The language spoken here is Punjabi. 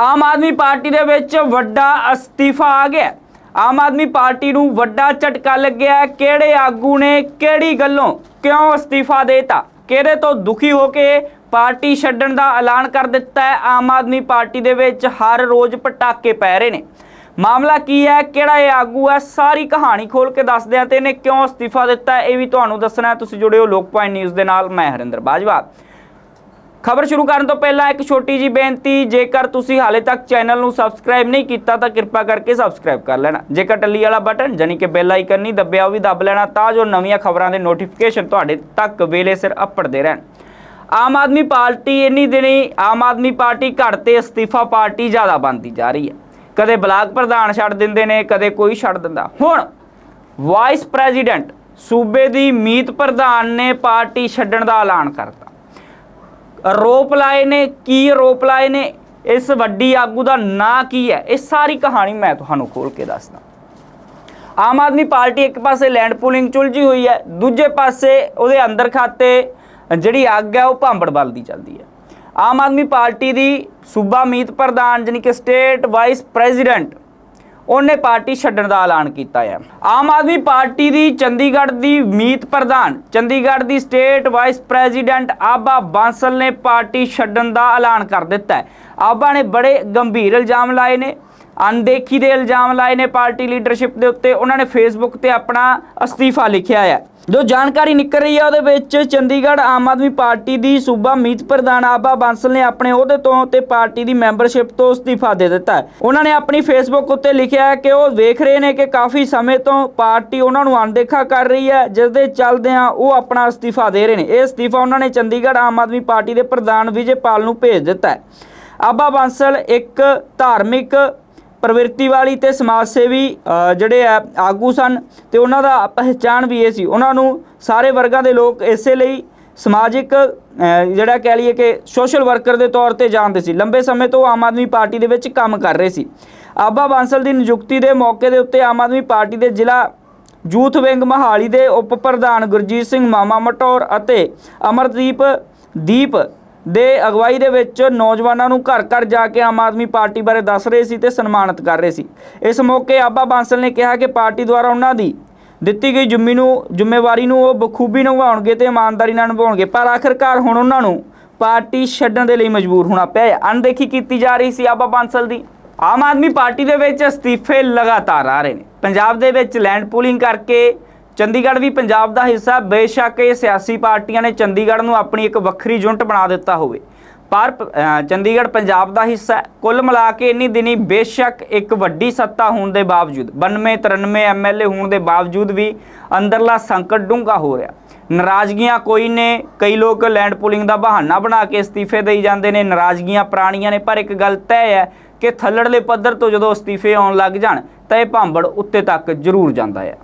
ਆਮ ਆਦਮੀ ਪਾਰਟੀ ਦੇ ਵਿੱਚ ਵੱਡਾ ਅਸਤੀਫਾ ਆ ਗਿਆ। ਆਮ ਆਦਮੀ ਪਾਰਟੀ ਨੂੰ ਵੱਡਾ ਝਟਕਾ ਲੱਗਿਆ ਕਿਹੜੇ ਆਗੂ ਨੇ ਕਿਹੜੀ ਗੱਲੋਂ ਕਿਉਂ ਅਸਤੀਫਾ ਦੇਤਾ? ਕਿਹਦੇ ਤੋਂ ਦੁਖੀ ਹੋ ਕੇ ਪਾਰਟੀ ਛੱਡਣ ਦਾ ਐਲਾਨ ਕਰ ਦਿੱਤਾ ਹੈ? ਆਮ ਆਦਮੀ ਪਾਰਟੀ ਦੇ ਵਿੱਚ ਹਰ ਰੋਜ਼ ਪਟਾਕੇ ਪੈ ਰਹੇ ਨੇ। ਮਾਮਲਾ ਕੀ ਹੈ? ਕਿਹੜਾ ਇਹ ਆਗੂ ਹੈ? ਸਾਰੀ ਕਹਾਣੀ ਖੋਲ ਕੇ ਦੱਸਦੇ ਹਾਂ ਤੇ ਇਹਨੇ ਕਿਉਂ ਅਸਤੀਫਾ ਦਿੱਤਾ ਇਹ ਵੀ ਤੁਹਾਨੂੰ ਦੱਸਣਾ ਹੈ। ਤੁਸੀਂ ਜੁੜਿਓ ਲੋਕ ਪੁਆਇੰਟ ਨਿਊਜ਼ ਦੇ ਨਾਲ। ਮੈਂ ਹਰਿੰਦਰ ਬਾਜਵਾ। ਖਬਰ ਸ਼ੁਰੂ ਕਰਨ ਤੋਂ ਪਹਿਲਾਂ ਇੱਕ ਛੋਟੀ ਜੀ ਬੇਨਤੀ, ਜੇਕਰ ਤੁਸੀਂ ਹਾਲੇ ਤੱਕ ਚੈਨਲ ਨੂੰ ਸਬਸਕ੍ਰਾਈਬ ਨਹੀਂ ਕੀਤਾ ਤਾਂ ਕਿਰਪਾ ਕਰਕੇ ਸਬਸਕ੍ਰਾਈਬ ਕਰ ਲੈਣਾ। ਜੇਕਰ ਟੱਲੀ ਵਾਲਾ ਬਟਨ ਜਾਨੀ ਕਿ ਬੈਲ ਆਈਕਨ ਨਹੀਂ ਦੱਬਿਆ, ਉਹ ਵੀ ਦੱਬ ਲੈਣਾ ਤਾਂ ਜੋ ਨਵੀਆਂ ਖਬਰਾਂ ਦੇ ਨੋਟੀਫਿਕੇਸ਼ਨ ਤੁਹਾਡੇ ਤੱਕ ਵੇਲੇ ਸਿਰ ਅੱਪੜਦੇ ਰਹਿਣ। ਆਮ ਆਦਮੀ ਪਾਰਟੀ ਇੰਨੀ ਦਿਨੀ, ਆਮ ਆਦਮੀ ਪਾਰਟੀ ਘੜ ਤੇ ਅਸਤੀਫਾ ਪਾਰਟੀ ਜ਼ਿਆਦਾ ਬਣਦੀ ਜਾ ਰਹੀ ਹੈ। ਕਦੇ ਬਲਾਕ ਪ੍ਰਧਾਨ ਛੱਡ ਦਿੰਦੇ ਨੇ, ਕਦੇ ਕੋਈ ਛੱਡ ਦਿੰਦਾ। ਹੁਣ ਵਾਈਸ ਪ੍ਰੈਜ਼ੀਡੈਂਟ ਸੂਬੇ ਦੀ ਮੀਤ ਪ੍ਰਧਾਨ ਨੇ ਪਾਰਟੀ ਛੱਡਣ ਦਾ ਐਲਾਨ ਕਰਤਾ। ਰੋਪ ਲਾਏ ਨੇ, ਕੀ ਆਰੋਪ ਲਾਏ ਨੇ, ਇਸ ਵੱਡੀ ਆਗੂ ਦਾ ਨਾਂ ਕੀ ਹੈ? ਇਹ ਸਾਰੀ ਕਹਾਣੀ ਮੈਂ ਤੁਹਾਨੂੰ ਖੋਲ ਕੇ ਦੱਸਦਾ। ਆਮ ਆਦਮੀ ਪਾਰਟੀ ਇੱਕ ਪਾਸੇ ਲੈਂਡ ਪੂਲਿੰਗ ਚੁਲਝੀ ਹੋਈ ਹੈ, ਦੂਜੇ ਪਾਸੇ ਉਹਦੇ ਅੰਦਰ ਖਾਤੇ ਜਿਹੜੀ ਅੱਗ ਹੈ ਉਹ ਭਾਂਬੜ ਬਲਦੀ ਚੱਲਦੀ ਹੈ। ਆਮ ਆਦਮੀ ਪਾਰਟੀ ਦੀ ਸੂਬਾ ਮੀਤ ਪ੍ਰਧਾਨ, ਜਾਣੀ ਕਿ ਸਟੇਟ ਵਾਈਸ ਪ੍ਰੈਜ਼ੀਡੈਂਟ ਉਹਨੇ ਪਾਰਟੀ ਛੱਡਣ ਦਾ ਐਲਾਨ ਕੀਤਾ ਹੈ ਆਮ ਆਦਮੀ ਪਾਰਟੀ ਦੀ ਚੰਡੀਗੜ੍ਹ ਦੀ ਮੀਤ ਪ੍ਰਧਾਨ, ਚੰਡੀਗੜ੍ਹ ਦੀ state vice president Abha Bansal ਨੇ ਪਾਰਟੀ ਛੱਡਣ ਦਾ ਐਲਾਨ ਕਰ ਦਿੱਤਾ ਹੈ। ਆਬਾ ਨੇ ਬੜੇ ਗੰਭੀਰ ਇਲਜ਼ਾਮ ਲਾਏ ਨੇ ਅਣਦੇਖੀ ਦੇ ਇਲਜ਼ਾਮ ਲਾਏ ਨੇ ਪਾਰਟੀ ਲੀਡਰਸ਼ਿਪ ਦੇ ਉੱਤੇ। ਉਹਨਾਂ ਨੇ ਫੇਸਬੁੱਕ ਤੇ ਆਪਣਾ ਅਸਤੀਫਾ ਲਿਖਿਆ ਹੈ। ਜੋ ਜਾਣਕਾਰੀ ਨਿਕਲ ਰਹੀ ਹੈ, ਉਹਦੇ ਵਿੱਚ ਚੰਡੀਗੜ੍ਹ ਆਮ ਆਦਮੀ ਪਾਰਟੀ ਦੀ ਸੂਬਾ ਮੀਤ ਪ੍ਰਧਾਨ ਆਬਾ ਬਾਂਸਲ ਨੇ ਆਪਣੇ ਅਹੁਦੇ ਤੋਂ ਤੇ ਪਾਰਟੀ ਦੀ ਮੈਂਬਰਸ਼ਿਪ ਤੋਂ ਅਸਤੀਫਾ ਦੇ ਦਿੱਤਾ ਹੈ। ਉਹਨਾਂ ਨੇ ਆਪਣੀ ਫੇਸਬੁੱਕ ਉੱਤੇ ਲਿਖਿਆ ਹੈ ਕਿ ਉਹ ਵੇਖ ਰਹੇ ਨੇ ਕਿ ਕਾਫੀ ਸਮੇਂ ਤੋਂ ਪਾਰਟੀ ਉਹਨਾਂ ਨੂੰ ਅਣਦੇਖਾ ਕਰ ਰਹੀ ਹੈ ਜਿਸ ਦੇ ਚੱਲਦਿਆਂ ਉਹ ਆਪਣਾ ਅਸਤੀਫਾ ਦੇ ਰਹੇ ਨੇ। ਇਹ ਅਸਤੀਫਾ ਉਹਨਾਂ ਨੇ ਚੰਡੀਗੜ੍ਹ ਆਮ ਆਦਮੀ ਪਾਰਟੀ ਦੇ ਪ੍ਰਧਾਨ ਵਿਜੇਪਾਲ ਨੂੰ ਭੇਜ ਦਿੱਤਾ ਹੈ। ਆਬਾ ਬਾਂਸਲ ਇੱਕ ਧਾਰਮਿਕ ਪ੍ਰਵਿਰਤੀ ਵਾਲੀ ਤੇ ਸਮਾਜ ਸੇਵੀ ਜਿਹੜੇ ਆ, ਆਗੂ ਸਨ ਤੇ ਉਹਨਾਂ ਦਾ ਪਹਿਚਾਣ ਵੀ ਇਹ ਸੀ। ਉਹਨਾਂ ਨੂੰ ਸਾਰੇ ਵਰਗਾਂ ਦੇ ਲੋਕ ਇਸੇ ਲਈ ਸਮਾਜਿਕ ਜਿਹੜਾ ਕਹਿ ਲਈਏ ਕਿ ਸੋਸ਼ਲ ਵਰਕਰ ਦੇ ਤੌਰ ਤੇ ਜਾਣਦੇ ਸੀ। ਲੰਬੇ ਸਮੇਂ ਤੋਂ ਆਮ ਆਦਮੀ ਪਾਰਟੀ ਦੇ ਵਿੱਚ ਕੰਮ ਕਰ ਰਹੇ ਸੀ। ਆਬਾ ਬਾਂਸਲ ਦੀ ਨਿਯੁਕਤੀ ਦੇ ਮੌਕੇ ਦੇ ਉੱਤੇ ਆਮ ਆਦਮੀ ਪਾਰਟੀ ਦੇ ਜ਼ਿਲ੍ਹਾ ਯੂਥ ਵਿੰਗ ਮਹਾਲੀ ਦੇ ਉਪ ਪ੍ਰਧਾਨ ਗੁਰਜੀਤ ਸਿੰਘ ਮਾਮਾ ਮਟੌਰ ਅਤੇ ਅਮਰਦੀਪ ਦੀਪ ਦੇ ਅਗਵਾਈ ਦੇ ਵਿੱਚ ਨੌਜਵਾਨਾਂ ਨੂੰ ਘਰ ਘਰ ਜਾ ਕੇ ਆਮ ਆਦਮੀ ਪਾਰਟੀ ਬਾਰੇ ਦੱਸ ਰਹੇ ਸੀ ਤੇ ਸਨਮਾਨਿਤ ਕਰ ਰਹੇ ਸੀ। ਇਸ ਮੌਕੇ ਆਬਾ ਬਾਂਸਲ ਨੇ ਕਿਹਾ ਕਿ ਪਾਰਟੀ ਦੁਆਰਾ ਉਹਨਾਂ ਦੀ ਦਿੱਤੀ ਗਈ ਜ਼ਿੰਮੇ ਨੂੰ, ਜ਼ਿੰਮੇਵਾਰੀ ਨੂੰ ਉਹ ਬਖੂਬੀ ਨਿਭਾਉਣਗੇ ਤੇ ਇਮਾਨਦਾਰੀ ਨਾਲ ਨਿਭਾਉਣਗੇ, ਪਰ ਆਖਿਰਕਾਰ ਹੁਣ ਉਹਨਾਂ ਨੂੰ ਪਾਰਟੀ ਛੱਡਣ ਦੇ ਲਈ ਮਜਬੂਰ ਹੋਣਾ ਪਿਆ ਅਣਦੇਖੀ ਕੀਤੀ ਜਾ ਰਹੀ ਸੀ ਆਬਾ ਬਾਂਸਲ ਦੀ। ਆਮ ਆਦਮੀ ਪਾਰਟੀ ਦੇ ਵਿੱਚ ਅਸਤੀਫੇ ਲਗਾਤਾਰ ਆ ਰਹੇ ਨੇ। ਪੰਜਾਬ ਦੇ ਵਿੱਚ ਲੈਂਡ ਪੂਲਿੰਗ ਕਰਕੇ ਚੰਡੀਗੜ੍ਹ ਵੀ ਪੰਜਾਬ ਦਾ ਹਿੱਸਾ, ਬੇਸ਼ੱਕ ਇਹ ਸਿਆਸੀ ਪਾਰਟੀਆਂ ਨੇ ਚੰਡੀਗੜ੍ਹ ਨੂੰ ਆਪਣੀ ਇੱਕ ਵੱਖਰੀ ਯੂਨਿਟ ਬਣਾ ਦਿੱਤਾ ਹੋਵੇ। ਪਰ ਚੰਡੀਗੜ੍ਹ ਪੰਜਾਬ ਦਾ ਹਿੱਸਾ ਕੁੱਲ ਮਿਲਾ ਕੇ ਇੰਨੀ ਦਿਨੀ ਬੇਸ਼ੱਕ ਇੱਕ ਵੱਡੀ ਸੱਤਾ ਹੋਣ ਦੇ ਬਾਵਜੂਦ 92 93 ਐਮਐਲਏ ਹੋਣ ਦੇ ਬਾਵਜੂਦ ਵੀ ਅੰਦਰਲਾ ਸੰਕਟ ਡੂੰਘਾ ਹੋ ਰਿਹਾ। ਨਾਰਾਜ਼ਗੀਆਂ ਕੋਈ ਨੇ, ਕਈ ਲੋਕ ਲੈਂਡ ਪੂਲਿੰਗ ਦਾ ਬਹਾਨਾ ਬਣਾ ਕੇ ਅਸਤੀਫੇ ਦੇਈ ਜਾਂਦੇ ਨੇ। ਨਾਰਾਜ਼ਗੀਆਂ ਪੁਰਾਣੀਆਂ ਨੇ, ਪਰ ਇੱਕ ਗੱਲ ਤੈਅ ਹੈ ਕਿ ਥੱਲੜਲੇ ਪੱਧਰ ਤੋਂ ਜਦੋਂ ਅਸਤੀਫੇ ਆਉਣ ਲੱਗ ਜਾਣ ਤਾਂ ਇਹ ਭਾਂਬੜ ਉੱਤੇ ਤੱਕ ਜ਼ਰੂਰ ਜਾਂਦਾ ਹੈ।